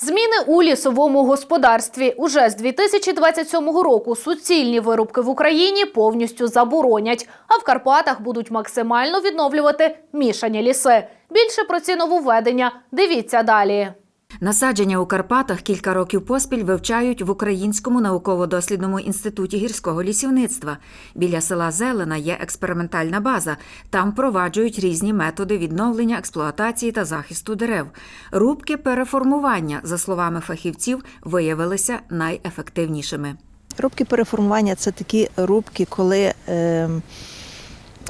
Зміни у лісовому господарстві уже з 2027 року суцільні вирубки в Україні повністю заборонять, а в Карпатах будуть максимально відновлювати мішані ліси. Більше про ці нововведення дивіться далі. Насадження у Карпатах кілька років поспіль вивчають в Українському науково-дослідному інституті гірського лісівництва. Біля села Зелена є експериментальна база. Там впроваджують різні методи відновлення, експлуатації та захисту дерев. Рубки переформування, за словами фахівців, виявилися найефективнішими. Рубки переформування це такі рубки, коли е,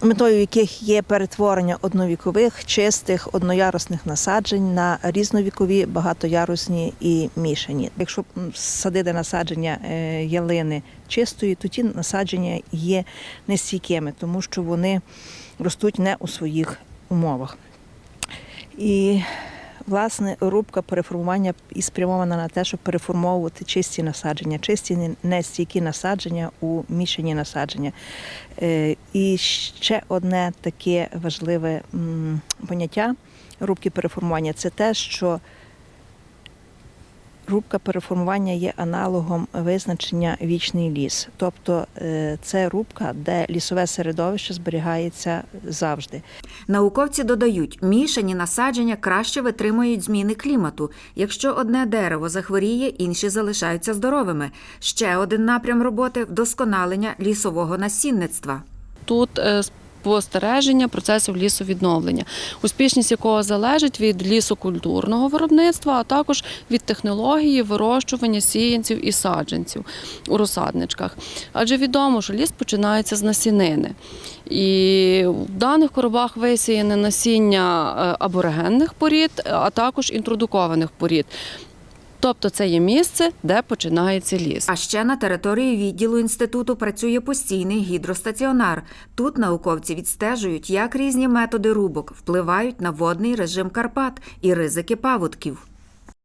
метою яких є перетворення одновікових, чистих, одноярусних насаджень на різновікові, багатоярусні і мішані. Якщо садити насадження е, ялини чистої, то ті насадження є нестійкими, тому що вони ростуть не у своїх умовах. І власне рубка переформування і спрямована на те, щоб переформовувати чисті насадження, чисті не- нестійкі насадження у мішані насадження. Е, І ще одне таке важливе поняття рубки переформування це те, що рубка переформування є аналогом визначення вічний ліс. Тобто е, це рубка, де лісове середовище зберігається завжди. Науковці додають, мішані насадження краще витримують зміни клімату. Якщо одне дерево захворіє, інші залишаються здоровими. Ще один напрям роботи вдосконалення лісового насінництва. тут е, спостереження процесів лісовідновлення, успішність якого залежить від лісокультурного виробництва, а також від технології вирощування сіянців і саджанців у розсадничках. Адже відомо, що ліс починається з насінини. І в даних коробах висіяне насіння е, аборигенних порід, а також інтродукованих порід. Тобто це є місце, де починається ліс. А ще на території відділу інституту працює постійний гідростаціонар. Тут науковці відстежують, як різні методи рубок впливають на водний режим Карпат і ризики паводків.